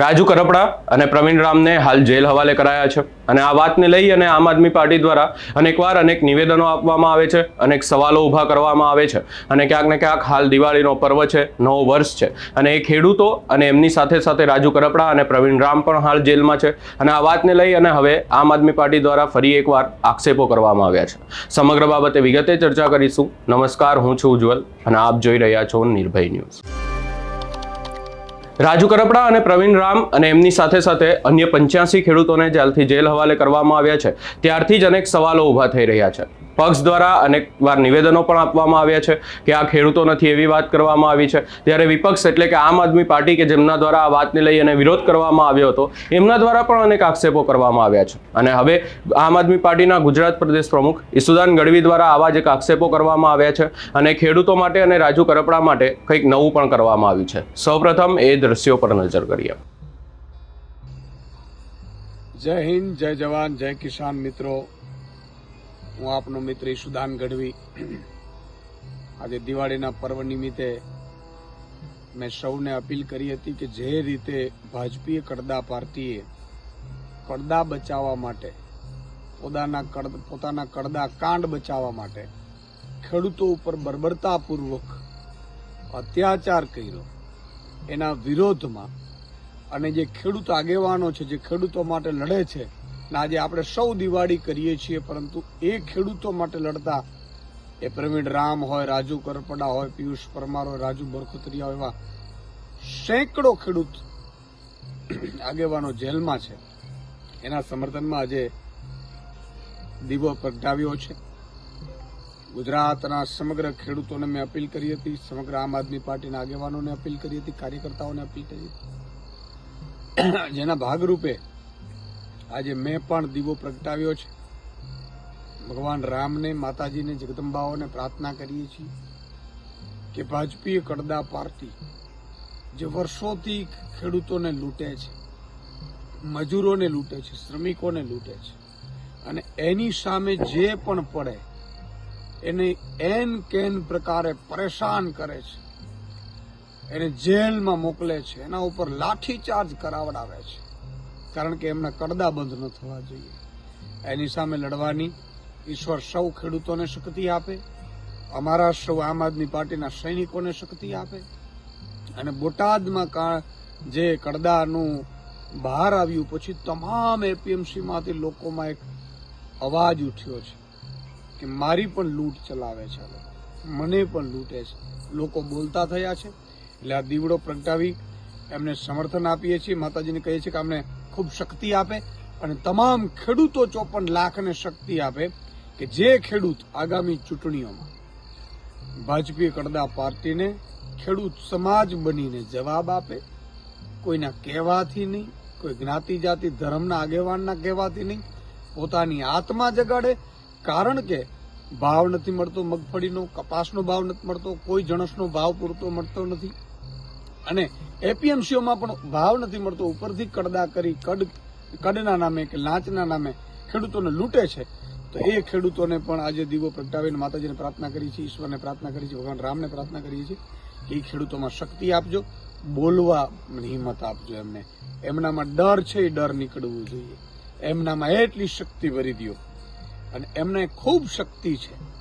રાજુ કરપડા અને પ્રવીણ રામને હાલ જેલ હવાલે કરાયા છે. અને આ વાતને લઈ અને આમ આદમી પાર્ટી દ્વારા અનેકવાર અનેક નિવેદનો આપવામાં આવે છે, અનેક સવાલો ઊભા કરવામાં આવે છે. અને ક્યાંક ને ક્યાંક હાલ દિવાળીનો પર્વ છે, નવો વર્ષ છે. અને એ ખેડૂતો અને એમની સાથે સાથે રાજુ કરપડા અને પ્રવીણ રામ પણ હાલ જેલમાં છે. અને આ વાતને લઈ અને હવે આમ આદમી પાર્ટી દ્વારા ફરી એકવાર આક્ષેપો કરવામાં આવ્યા છે. સમગ્ર બાબતે વિગતે ચર્ચા કરીશું. નમસ્કાર, હું છું ઉજ્જવલ અને આપ જોઈ રહ્યા છો નિર્ભય ન્યૂઝ. રાજુ કરપડા અને પ્રવીણ રામ અને એમની સાથે સાથે અન્ય પંચ્યાસી ખેડૂતોને જ્યારથી જેલ હવાલે કરવામાં આવ્યા છે, ત્યારથી જ અનેક સવાલો ઊભા થઈ રહ્યા છે. પક્ષ દ્વારા અનેક વાર નિવેદનો પણ આપવામાં આવ્યા છે કે આ ખેડૂતો નથી એવી વાત કરવામાં આવી છે. ત્યારે વિપક્ષ એટલે કે આમ આદમી પાર્ટી કે જેમના દ્વારા આ વાતને લઈ અને વિરોધ કરવામાં આવ્યો હતો, એમના દ્વારા પણ અનેક આક્ષેપો કરવામાં આવ્યા છે. અને હવે આમ આદમી પાર્ટીના ગુજરાત પ્રદેશ પ્રમુખ ઈસુદાન ગઢવી દ્વારા આવા જ એક આક્ષેપો કરવામાં આવ્યા છે અને ખેડૂતો માટે અને રાજુ કરપડા માટે કંઈક નવું પણ કરવામાં આવ્યું છે. સૌપ્રથમ એ દ્રશ્યો પર નજર કરીએ. જય હિન્દ, જય જવાન, જય કિસાન મિત્રો. હું આપનો મિત્ર ઈશુદાન ગઢવી. આજે દિવાળીના પર્વ નિમિત્તે મેં સૌને અપીલ કરી હતી કે જે રીતે ભાજપીય કડદા પાર્ટીએ કડદા બચાવવા માટે, પોતાના કડ પોતાના કડદા કાંડ બચાવવા માટે ખેડૂતો ઉપર બર્બરતાપૂર્વક અત્યાચાર કર્યો. એના વિરોધમાં અને જે ખેડૂત આગેવાનો છે, જે ખેડૂતો માટે લડે છે અને આજે આપણે સૌ દિવાળી કરીએ છીએ, પરંતુ એ ખેડૂતો માટે લડતા એ પ્રવીણ રામ હોય, રાજુ કરપડા હોય, પિયુષ પરમાર હોય, રાજુ બરખોતરિયા હોય, એવા સેંકડો ખેડૂત આગેવાનો જેલમાં છે. એના સમર્થનમાં આજે દીવો પ્રગટાવ્યો છે. ગુજરાતના સમગ્ર ખેડૂતોને મેં અપીલ કરી હતી, સમગ્ર આમ આદમી પાર્ટીના આગેવાનોને અપીલ કરી હતી, કાર્યકર્તાઓને અપીલ કરી હતી. જેના ભાગરૂપે આજે મેં પણ દીવો પ્રગટાવ્યો છે. ભગવાન રામને, માતાજીને, જગદંબાઓને પ્રાર્થના કરીએ છીએ કે ભાજપીય કડદા પાર્ટી જે વર્ષોથી ખેડૂતોને લૂંટે છે, મજૂરોને લૂંટે છે, શ્રમિકોને લૂંટે છે અને એની સામે જે પણ પડે એને એન કેન પ્રકારે પરેશાન કરે છે, એને જેલમાં મોકલે છે, એના ઉપર લાઠીચાર્જ કરાવડાવે છે. કારણ કે એમના કડદા બંધ ન થવા જોઈએ. એની સામે લડવાની ઈશ્વર સૌ ખેડૂતોને શક્તિ આપે, અમારા સૌ આમ આદમી પાર્ટીના સૈનિકોને શક્તિ આપે. અને બોટાદમાં કા જે કડદાનું બહાર આવ્યું પછી તમામ એપીએમસીમાંથી લોકોમાં એક અવાજ ઉઠ્યો છે કે મારી પણ લૂંટ ચલાવે છે મને પણ લૂંટે છે. લોકો બોલતા થયા છે. એટલે આ દીવડો પ્રગટાવી એમને સમર્થન આપીએ છીએ. માતાજીને કહીએ છીએ કે અમને ખૂબ શક્તિ આપે અને તમામ ખેડૂતો ચોપન લાખને શક્તિ આપે કે જે ખેડૂત આગામી ચૂંટણીઓમાં ભાજપી કડદા પાર્ટીને ખેડૂત સમાજ બનીને જવાબ આપે, કોઈના કહેવાથી નહીં, કોઈ જ્ઞાતિ, જાતિ, ધર્મના આગેવાનના કહેવાથી નહીં, પોતાની આત્મા જગાડે, કારણ કે ભાવ નથી મળતો મગફળીનો, કપાસનો ભાવ નથી મળતો, કોઈ જણસનો ભાવ પૂરતો મળતો નથી. અને એપીએમસીઓમાં પણ ભાવ નથી મળતો. ઉપરથી કડદા કરી કડ, કડના નામે કે લાંચના નામે ખેડૂતોને લૂંટે છે. તો એ ખેડૂતોને પણ આજે દીવો પ્રગટાવીને માતાજીને પ્રાર્થના કરી છે ઈશ્વરને પ્રાર્થના કરી છે ભગવાન રામને પ્રાર્થના કરીએ છીએ કે એ ખેડૂતોમાં શક્તિ આપજો, બોલવા હિંમત આપજો એમને. એમનામાં ડર છે, એ ડર નીકળવું જોઈએ. એમનામાં એટલી શક્તિ ભરી દો અને એમને ખૂબ શક્તિ છે.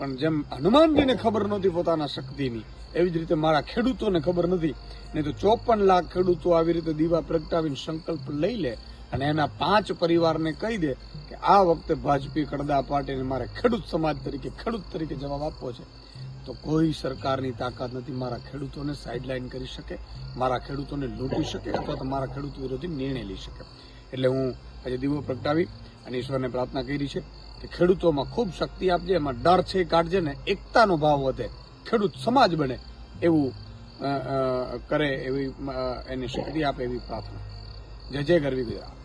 પણ જેમ હનુમાનજીને ખબર નહોતી પોતાના શક્તિની, એવી જ રીતે મારા ખેડૂતોને ખબર નથી. નહીં તો ચોપન લાખ ખેડૂતો આવી રીતે દીવા પ્રગટાવીને સંકલ્પ લઈ લે અને એના પાંચ પરિવારને કહી દે કે આ વખતે ભાજપી કડદા પાર્ટીને મારે ખેડૂત સમાજ તરીકે, ખેડૂત તરીકે જવાબ આપવો છે. તો કોઈ સરકારની તાકાત નથી મારા ખેડૂતોને સાઇડલાઇન કરી શકે, મારા ખેડૂતોને લૂંટી શકે અથવા તો મારા ખેડૂત વિરોધી નિર્ણય લઈ શકે. એટલે હું આજે દીવો પ્રગટાવી અને ઈશ્વરને પ્રાર્થના કરી છે. કે ખેડૂતોમાં ખૂબ શક્તિ આપજે, એમાં ડર છે, કાઢજે ને એકતાનો ભાવ વધે. ખેડૂત સમાજ બને એવું કરે એવી એને શક્તિ આપે એવી પ્રાર્થના. જય જય ગરવી ગુજરાત.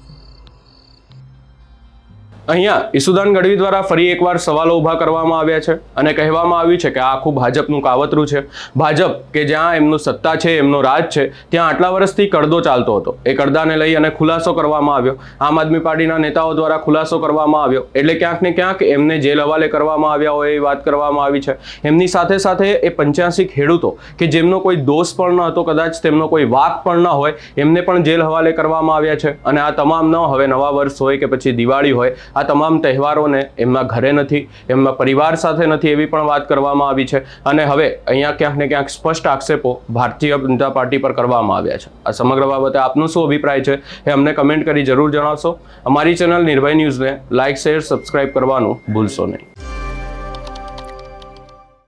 અહીંયા ઈસુદાન ગઢવી દ્વારા ફરી એકવાર સવાલો ઊભા કરવામાં આવ્યા છે અને કહેવામાં આવ્યું છે કે આ આખું ભાજપનું કાવતરું છે. ભાજપ કે જ્યાં એમનું સત્તા છે, એમનો રાજ છે, ત્યાં આટલા વર્ષથી કડદો ચાલતો હતો. એ કડદાને લઈ અને ખુલાસો કરવામાં આવ્યો. આમ આદમી પાર્ટીના નેતાઓ દ્વારા ખુલાસો કરવામાં આવ્યો. એટલે ક્યાંક ને ક્યાંક એમને જેલ હવાલે કરવામાં આવ્યા હોય એ વાત કરવામાં આવી છે. એમની સાથે સાથે એ પંચ્યાસી ખેડૂતો કે જેમનો કોઈ દોષ પણ ન હતો, કદાચ તેમનો કોઈ વાક પણ ન હોય, એમને પણ જેલ હવાલે કરવામાં આવ્યા છે. અને આ તમામ ન હવે નવા વર્ષ હોય કે પછી દિવાળી હોય આ તમામ તહેવારોને એમના ઘરે નથી, એમના પરિવાર સાથે નથી એવી પણ વાત કરવામાં આવી છે. અને હવે અહીંયા ક્યાંક ને ક્યાંક સ્પષ્ટ આક્ષેપો ભારતીય જનતા પાર્ટી પર કરવામાં આવ્યા છે. આ સમગ્ર બાબતે આપનો શું અભિપ્રાય છે એ અમને કમેન્ટ કરી જરૂર જણાવશો. અમારી ચેનલ નિર્ભય ન્યૂઝને લાઇક, શેર, સબસ્ક્રાઇબ કરવાનું ભૂલશો નહીં.